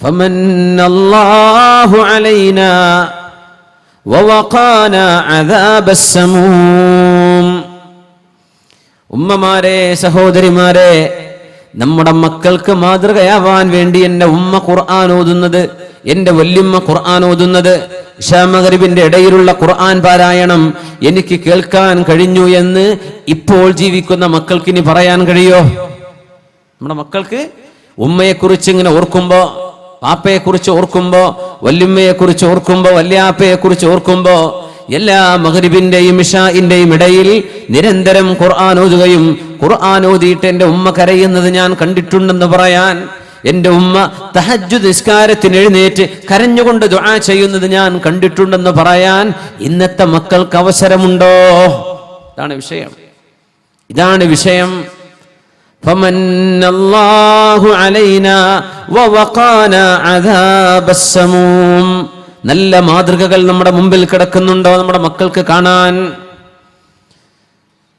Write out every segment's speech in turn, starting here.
فمن الله علينا ووقانا عذاب السموم ഉമ്മമാരെ സഹോദരിമാരെ നമ്മുടെ മക്കൾക്ക് മാതൃകയാവാൻ വേണ്ടി എൻ്റെ ഉമ്മ ഖുർആൻ ഓതുന്നത് എൻ്റെ വല്യമ്മ ഖുർആൻ ഓതുന്നത് ഇഷാമഗരിബിന്റെ ഇടയിലുള്ള ഖുർആൻ പാരായണം എനിക്ക് കേൾക്കാൻ കഴിഞ്ഞു എന്ന് ഇപ്പോൾ ജീവിക്കുന്ന മക്കൾക്ക് ഇനി പറയാൻ കഴിയോ നമ്മുടെ മക്കൾക്ക് ഉമ്മയെ കുറിച്ച് ഇങ്ങനെ ഓർക്കുമ്പോ പാപ്പയെ കുറിച്ച് ഓർക്കുമ്പോ വല്യമ്മയെ കുറിച്ച് ഓർക്കുമ്പോ വല്യാപ്പയെ കുറിച്ച് ഓർക്കുമ്പോ എല്ലാ മഹരിബിന്റെയും ഇഷാഇന്റെയും ഇടയിൽ നിരന്തരം ഖുർആൻ ഓതുകയും ഖുർആൻ ഓതിയിട്ട് എന്റെ ഉമ്മ കരയുന്നത് ഞാൻ കണ്ടിട്ടുണ്ടെന്ന് പറയാൻ എന്റെ ഉമ്മ തഹജ്ജു നിസ്കാരത്തിന് എഴുന്നേറ്റ് കരഞ്ഞുകൊണ്ട് ദുആ ചെയ്യുന്നത് ഞാൻ കണ്ടിട്ടുണ്ടെന്ന് പറയാൻ ഇന്നത്തെ മക്കൾക്ക് അവസരമുണ്ടോ? ഇതാണ് വിഷയം. ഇതാണ് വിഷയം. فمن الله علينا ووقانا عذاب السموم നല്ല മാതൃകകൾ നമ്മുടെ മുമ്പിൽ കിടക്കുന്നുണ്ടോ നമ്മുടെ മക്കൾക്ക് കാണാൻ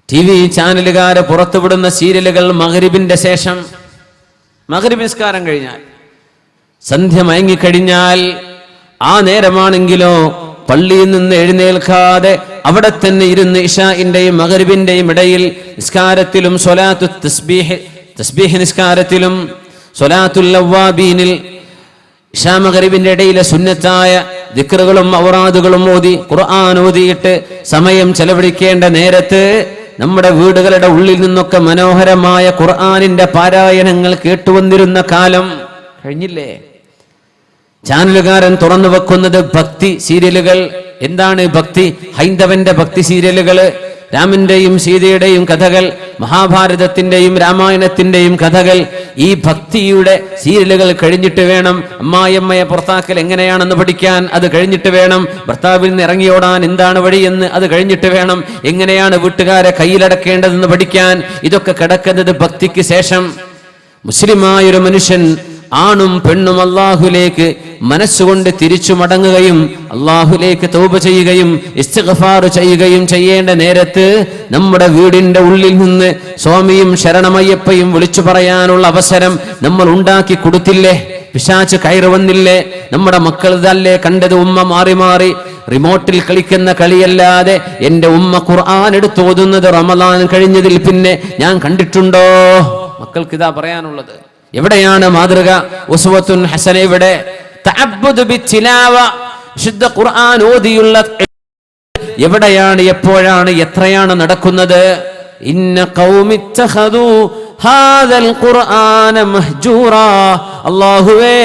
ടി വി ചാനലുകാര് പുറത്തുവിടുന്ന സീരിയലുകൾ മകരിബിന്റെ ശേഷം മകരിബ് നിസ്കാരം കഴിഞ്ഞാൽ സന്ധ്യ മയങ്ങിക്കഴിഞ്ഞാൽ ആ നേരമാണെങ്കിലോ പള്ളിയിൽ നിന്ന് എഴുന്നേൽക്കാതെ അവിടെ തന്നെ ഇരുന്ന് ഇഷാഇന്റെയും മകരിബിന്റെയും ഇടയിൽ നിസ്കാരത്തിലും സൊലാത്തു തസ്ബീഹ് തസ്ബീഹ് നിസ്കാരത്തിലും സ്വലാത്തുൽ ലവ്വാബീനിൽ ഇഷാ മകരിബിന്റെ ഇടയിലെ സുന്നത്തായ ദിക്റുകളും ഔറാദുകളും ഓതി ഖുർആൻ ഓതിയിട്ട് സമയം ചെലവഴിക്കേണ്ട നേരത്ത് നമ്മുടെ വീടുകളുടെ ഉള്ളിൽ നിന്നൊക്കെ മനോഹരമായ ഖുർആാനിന്റെ പാരായണങ്ങൾ കേട്ടുവന്നിരുന്ന കാലം കഴിഞ്ഞില്ലേ? ചാനലുകാരൻ തുറന്നു വെക്കുന്നത് ഭക്തി സീരിയലുകൾ. എന്താണ് ഭക്തി? ഹൈന്ദവന്റെ ഭക്തി സീരിയലുകൾ. രാമന്റെയും സീതയുടെയും കഥകൾ മഹാഭാരതത്തിന്റെയും രാമായണത്തിന്റെയും കഥകൾ. ഈ ഭക്തിയുടെ സീരിയലുകൾ കഴിഞ്ഞിട്ട് വേണം അമ്മായിയമ്മയെ പുറത്താക്കൽ എങ്ങനെയാണെന്ന് പഠിക്കാൻ. അത് കഴിഞ്ഞിട്ട് വേണം ഭർത്താവിൽ നിന്ന് ഇറങ്ങിയോടാൻ എന്താണ് വഴിയെന്ന് അത് കഴിഞ്ഞിട്ട് വേണം എങ്ങനെയാണ് വീട്ടുകാരെ കയ്യിലടക്കേണ്ടതെന്ന് പഠിക്കാൻ. ഇതൊക്കെ കിടക്കുന്നത് ഭക്തിക്ക് ശേഷം. മുസ്ലിമായൊരു മനുഷ്യൻ ആണും പെണ്ണും അള്ളാഹുലേക്ക് മനസ്സുകൊണ്ട് തിരിച്ചു മടങ്ങുകയും അള്ളാഹുലേക്ക് തൗബ ചെയ്യുകയും ഇസ്തിഗ്ഫാർ ചെയ്യുകയും ചെയ്യേണ്ട നേരത്ത് നമ്മുടെ വീടിന്റെ ഉള്ളിൽ നിന്ന് സ്വാമിയും ശരണമയ്യപ്പയും വിളിച്ചു പറയാനുള്ള അവസരം നമ്മൾ ഉണ്ടാക്കി കൊടുത്തില്ലേ? പിശാച്ച് കയറി വന്നില്ലേ? നമ്മുടെ മക്കൾ ഇതല്ലേ കണ്ടത്? ഉമ്മ മാറി മാറി റിമോട്ടിൽ കളിക്കുന്ന കളിയല്ലാതെ എന്റെ ഉമ്മ ഖുർആൻ എടുത്ത് ഓതുന്നത് റമദാൻ കഴിഞ്ഞതിൽ പിന്നെ ഞാൻ കണ്ടിട്ടുണ്ടോ? മക്കൾക്ക് ഇതാ പറയാനുള്ളത്. എവിടെയാണ് മാതൃക? ഉസ്വത്തുൻ ഹസന ഇവിടെ. ശുദ്ധ ഖുർആൻ ഓതിയുള്ള എവിടെയാണ് എപ്പോഴാണ് എത്രയാണ് നടക്കുന്നത്? ഇന്ന ഖൗമിത്തഖദു ഹാദൽ ഖുർആന മഹ്ജൂറ. അല്ലാഹുവേ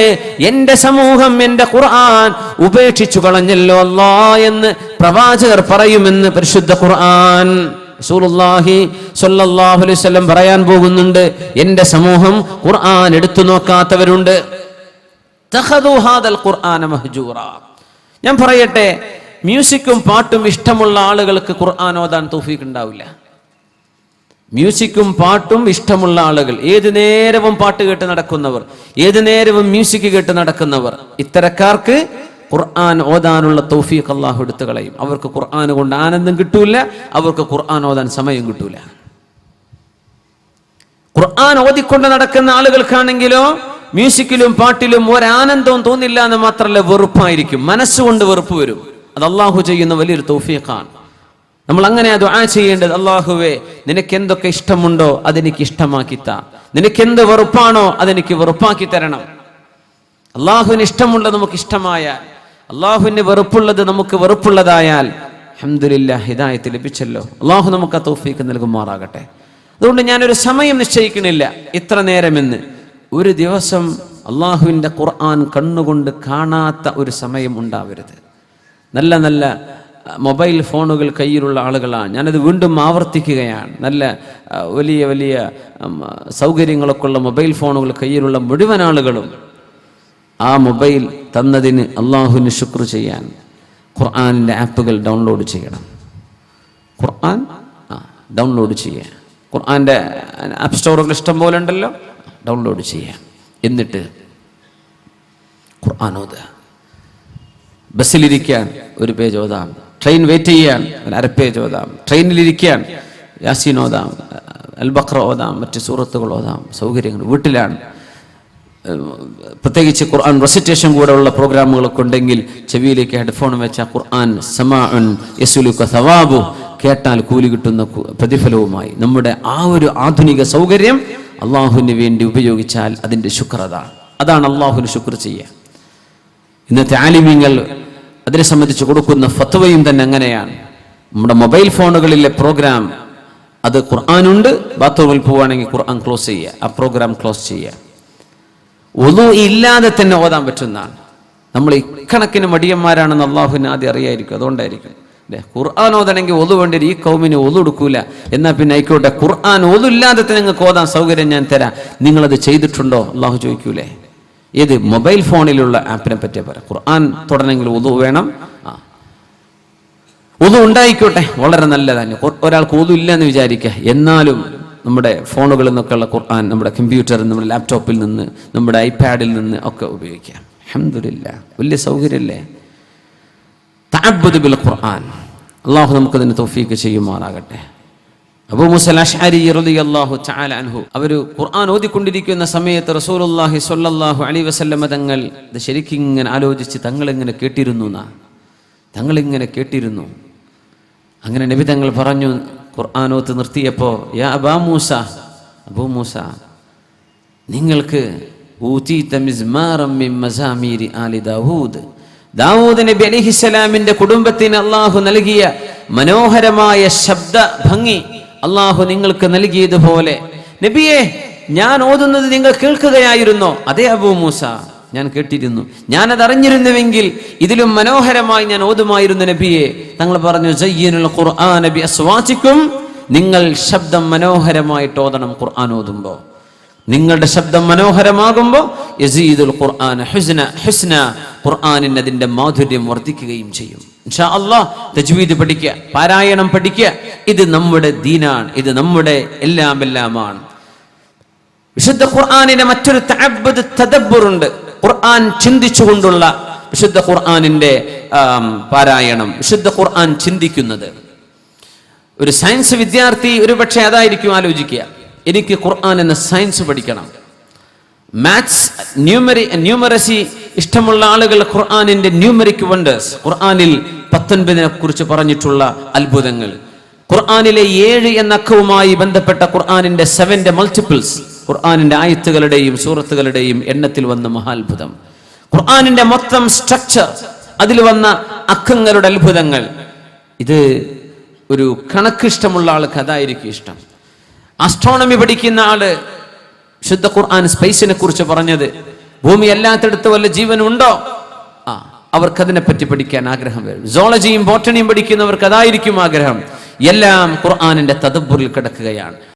എന്റെ സമൂഹം എന്റെ ഖുർആൻ ഉപേക്ഷിച്ചു കളഞ്ഞല്ലോ അല്ലാ എന്ന് പ്രവാചകർ പറയുമെന്ന് പരിശുദ്ധ ഖുർആൻ. റസൂലുള്ളാഹി സ്വല്ലല്ലാഹു അലൈഹി വസല്ലം പറയാൻ പോകുന്നുണ്ട് എന്റെ സമൂഹം ഖുർആൻ എടുത്തു നോക്കാത്തവരുണ്ട്. ഖുർആന മഹ്ജൂറ. ഞാൻ പറയട്ടെ മ്യൂസിക്കും പാട്ടും ഇഷ്ടമുള്ള ആളുകൾക്ക് ഖുർആൻ ഓതാൻ തൗഫീഖ് ഉണ്ടാവില്ല. മ്യൂസിക്കും പാട്ടും ഇഷ്ടമുള്ള ആളുകൾ ഏതു നേരവും പാട്ട് കേട്ട് നടക്കുന്നവർ ഏതു നേരവും മ്യൂസിക് കേട്ട് നടക്കുന്നവർ ഇത്തരക്കാർക്ക് ഖുർആൻ ഓതാനുള്ള തൗഫീഖ് അള്ളാഹു എടുത്തു കളയും. അവർക്ക് ഖുർആൻ കൊണ്ട് ആനന്ദം കിട്ടൂല അവർക്ക് ഖുർആൻ ഓതാൻ സമയം കിട്ടൂല. ഖുർആൻ ഓതിക്കൊണ്ട് നടക്കുന്ന ആളുകൾക്കാണെങ്കിലോ മ്യൂസിക്കിലും പാട്ടിലും ഒരാനന്ദവും തോന്നില്ല എന്ന് മാത്രമല്ല വെറുപ്പായിരിക്കും. മനസ്സുകൊണ്ട് വെറുപ്പ് വരും. അത് അള്ളാഹു ചെയ്യുന്ന വലിയൊരു തൗഫീഖാണ്. നമ്മൾ അങ്ങനെ ദുആ ചെയ്യേണ്ടത് അള്ളാഹുവേ നിനക്ക് എന്തൊക്കെ ഇഷ്ടമുണ്ടോ അതെനിക്ക് ഇഷ്ടമാക്കി താ നിനക്ക് എന്ത് വെറുപ്പാണോ അതെനിക്ക് വെറുപ്പാക്കി തരണം. അള്ളാഹുവിന് ഇഷ്ടമുള്ളത് നമുക്ക് ഇഷ്ടമായാൽ അള്ളാഹുവിന് വെറുപ്പുള്ളത് നമുക്ക് വെറുപ്പുള്ളതായാൽ അഹമ്മദില്ല ഹിദായത്ത് ലഭിച്ചല്ലോ. അള്ളാഹു നമുക്ക് ആ തോഫീക്ക് നൽകുമാറാകട്ടെ. അതുകൊണ്ട് ഞാനൊരു സമയം നിശ്ചയിക്കണില്ല ഇത്ര നേരമെന്ന്. ഒരു ദിവസം അള്ളാഹുവിന്റെ ഖുർആൻ കണ്ണുകൊണ്ട് കാണാത്ത ഒരു സമയം ഉണ്ടാവരുത്. നല്ല നല്ല മൊബൈൽ ഫോണുകൾ കയ്യിലുള്ള ആളുകളാണ് ഞാനത് വീണ്ടും ആവർത്തിക്കുകയാണ്. നല്ല വലിയ വലിയ സൗകര്യങ്ങളൊക്കെ ഉള്ള മൊബൈൽ ഫോണുകൾ കയ്യിലുള്ള മുഴുവൻ ആളുകളും ആ മൊബൈൽ തന്നതിന് അള്ളാഹുവിന് ശുക്ർ ചെയ്യാൻ ഖുർആാനിന്റെ ആപ്പുകൾ ഡൗൺലോഡ് ചെയ്യണം. ഖുർആൻ? ആ ഡൗൺലോഡ് ചെയ്യുക ഖുർആാന്റെ ആപ്പ് സ്റ്റോറുകൾ ഇഷ്ടം പോലെ ഉണ്ടല്ലോ ഡൗൺലോഡ് ചെയ്യുക എന്നിട്ട് ഖുർആൻ ഓതുക. ബസ്സിലിരിക്കാൻ ഒരു പേജ് ഓതാം. ട്രെയിൻ വെയിറ്റ് ചെയ്യാൻ അര പേജ് ഓതാം. ട്രെയിനിലിരിക്കാൻ യാസീൻ ഓതാം. അൽ ബക്ര ഓതാം. മറ്റ് സൂറത്തുകൾ ഓതാം. സൗകര്യങ്ങൾ. വീട്ടിലാണ് പ്രത്യേകിച്ച് ഖുർആൻ റെസിറ്റേഷൻ കൂടെയുള്ള പ്രോഗ്രാമുകളൊക്കെ ഉണ്ടെങ്കിൽ ചെവിയിലേക്ക് ഹെഡ്ഫോൺ വെച്ച ഖുർആൻ സവാബു കേട്ടാൽ കൂലി കിട്ടുന്ന പ്രതിഫലവുമായി. നമ്മുടെ ആ ഒരു ആധുനിക സൗകര്യം അള്ളാഹുവിന് വേണ്ടി ഉപയോഗിച്ചാൽ അതിന്റെ ശുക്രത അതാണ് അള്ളാഹുവിന് ശുക്ർ ചെയ്യുക. ഇന്നത്തെ ആലിമ്യങ്ങൾ അതിനെ സംബന്ധിച്ച് കൊടുക്കുന്ന ഫത്വയും തന്നെ അങ്ങനെയാണ്. നമ്മുടെ മൊബൈൽ ഫോണുകളിലെ പ്രോഗ്രാം അത് ഖുർആാനുണ്ട് ബാത്റൂമിൽ പോവുകയാണെങ്കിൽ ഖുർആൻ ക്ലോസ് ചെയ്യുക. ആ പ്രോഗ്രാം ക്ലോസ് ചെയ്യുക. ഒതു ഇല്ലാതെ തന്നെ ഓതാൻ പറ്റുന്നതാണ്. നമ്മൾ ഇക്കണക്കിന് മടിയന്മാരാണെന്ന് അള്ളാഹുവിന് ആദ്യം അറിയായിരിക്കും അതുകൊണ്ടായിരിക്കും. അല്ലേ ഖുർആൻ ഓതണമെങ്കിൽ ഒതു വേണ്ടി ഈ കൗമിന് ഒതു എടുക്കൂല. എന്നാൽ പിന്നെ ആയിക്കോട്ടെ ഖുർആൻ ഒതുല്ലാതെ തന്നെ നിങ്ങൾക്ക് ഓതാൻ സൗകര്യം ഞാൻ തരാം. നിങ്ങളത് ചെയ്തിട്ടുണ്ടോ? അള്ളാഹു ചോദിക്കൂലേ. ഏത് മൊബൈൽ ഫോണിലുള്ള ആപ്പിനെ പറ്റിയ പറയാം ഖുർആൻ തുടരണമെങ്കിൽ ഒതു വേണം. ആ. ഒതു ഉണ്ടായിക്കോട്ടെ വളരെ നല്ലതാണ്. ഒരാൾക്ക് ഒതു ഇല്ല എന്ന് വിചാരിക്കുക എന്നാലും നമ്മുടെ ഫോണുകളിൽ നിന്നൊക്കെയുള്ള ഖുർആൻ നമ്മുടെ കമ്പ്യൂട്ടറിൽ നമ്മുടെ ലാപ്ടോപ്പിൽ നിന്ന് നമ്മുടെ ഐപാഡിൽ നിന്ന് ഒക്കെ ഉപയോഗിക്കാം. അഹമ്മദില്ല വലിയ സൗകര്യമല്ലേ? തഅബ്ബുദ് ബിൽ ഖുർആൻ. അള്ളാഹു നമുക്കതിന് തോഫീക്ക് ചെയ്യുമാറാകട്ടെ. അബൂ റളിയല്ലാഹു തആല അൻഹു അവർ ഖുർആൻ ഓതിക്കൊണ്ടിരിക്കുന്ന സമയത്ത് റസൂലുള്ളാഹി സ്വല്ലല്ലാഹു അലൈഹി വസല്ലമ തങ്ങൾ ഇത് ശരിക്കും ഇങ്ങനെ ആലോചിച്ച് തങ്ങൾ ഇങ്ങനെ കേട്ടിരുന്നു എന്നാ തങ്ങൾ ഇങ്ങനെ കേട്ടിരുന്നു. അങ്ങനെ നബി തങ്ങൾ പറഞ്ഞു ഖുർആാനോത്ത് നിർത്തിയപ്പോൾ യാ അബാ മൂസ അബൂ മൂസ നിങ്ങൾക്ക് ദാവൂദ്. ദാവൂദ് നബി അലിഹിസ്സലാമിന്റെ കുടുംബത്തിന് അള്ളാഹു നൽകിയ മനോഹരമായ ശബ്ദ ഭംഗി അള്ളാഹു നിങ്ങൾക്ക് നൽകിയതുപോലെ. നബിയെ ഞാൻ ഓതുന്നത് നിങ്ങൾ കേൾക്കുകയായിരുന്നോ? അതെ അബൂ മൂസ ഞാൻ കേട്ടിരുന്നു. ഞാനത് അറിഞ്ഞിരുന്നുവെങ്കിൽ ഇതിലും മനോഹരമായി ഞാൻ ഓതുമായിരുന്നു നബിയെ. തങ്ങൾ പറഞ്ഞു ജയ്യനുള്ള ഖുർആൻ നബി അസ്വാചിക്കും നിങ്ങൾ ശബ്ദം മനോഹരമായിട്ട് ഓതണം ഖുർആൻ ഓതുമ്പോൾ. നിങ്ങളുടെ ശബ്ദം മനോഹരമാകുമ്പോൾ യസീദുൽ ഖുർആൻ ഹുസ്ന ഹുസ്ന ഖുർആാനിന് അതിന്റെ മാധുര്യം വർദ്ധിക്കുകയും ചെയ്യും. ഇൻഷാ തജ്വീദ് പഠിക്കുക പാരായണം പഠിക്കുക ഇത് നമ്മുടെ ദീനാണ് ഇത് നമ്മുടെ എല്ലാം എല്ലാമാണ് വിശുദ്ധ ഖുർആാനിന്റെ മറ്റൊരു തദബ്ബുറുണ്ട്. ഖുർആൻ ചിന്തിച്ചുകൊണ്ടുള്ള വിശുദ്ധ ഖുർആാനിന്റെ പാരായണം വിശുദ്ധ ഖുർആൻ ചിന്തിക്കുന്നത്. ഒരു സയൻസ് വിദ്യാർത്ഥി ഒരു പക്ഷേ അതായിരിക്കും ആലോചിക്കുക. എനിക്ക് ഖുർആൻ എന്ന സയൻസ് പഠിക്കണം. മാത്സ് ന്യൂമറി ന്യൂമറസി ഇഷ്ടമുള്ള ആളുകൾ ഖുർആാനിന്റെ ന്യൂമറിക് വണ്ടേഴ്സ്. ഖുർആാനിൽ പത്തൊൻപതിനെ കുറിച്ച് പറഞ്ഞിട്ടുള്ള അത്ഭുതങ്ങൾ. ഖുർആാനിലെ ഏഴ് എന്ന അക്കവുമായി ബന്ധപ്പെട്ട ഖുർആനിന്റെ സെവന്റെ മൾട്ടിപ്പിൾസ്. ഖുർആനിന്റെ ആയത്തുകളുടെയും സൂറത്തുകളുടെയും എണ്ണത്തിൽ വന്ന മഹാത്ഭുതം. ഖുർആാനിന്റെ മൊത്തം സ്ട്രക്ചർ അതിൽ വന്ന അക്കങ്ങളുടെ അത്ഭുതങ്ങൾ. ഇത് ഒരു കണക്ക് ഇഷ്ടമുള്ള ആൾക്ക് അതായിരിക്കും ഇഷ്ടം. ആസ്ട്രോണമി പഠിക്കുന്ന ആൾ ശുദ്ധ ഖുർആൻ സ്പേസിനെ കുറിച്ച് പറഞ്ഞത് ഭൂമി അല്ലാത്തടത്ത് വല്ല ജീവനുണ്ടോ? ആ അവർക്ക് അതിനെപ്പറ്റി പഠിക്കാൻ ആഗ്രഹം വരും. സോളജിയും ബോട്ടണിയും പഠിക്കുന്നവർക്ക് അതായിരിക്കും ആഗ്രഹം. എല്ലാം ഖുർആാനിന്റെ തദബ്ബുറിൽ കിടക്കുകയാണ്.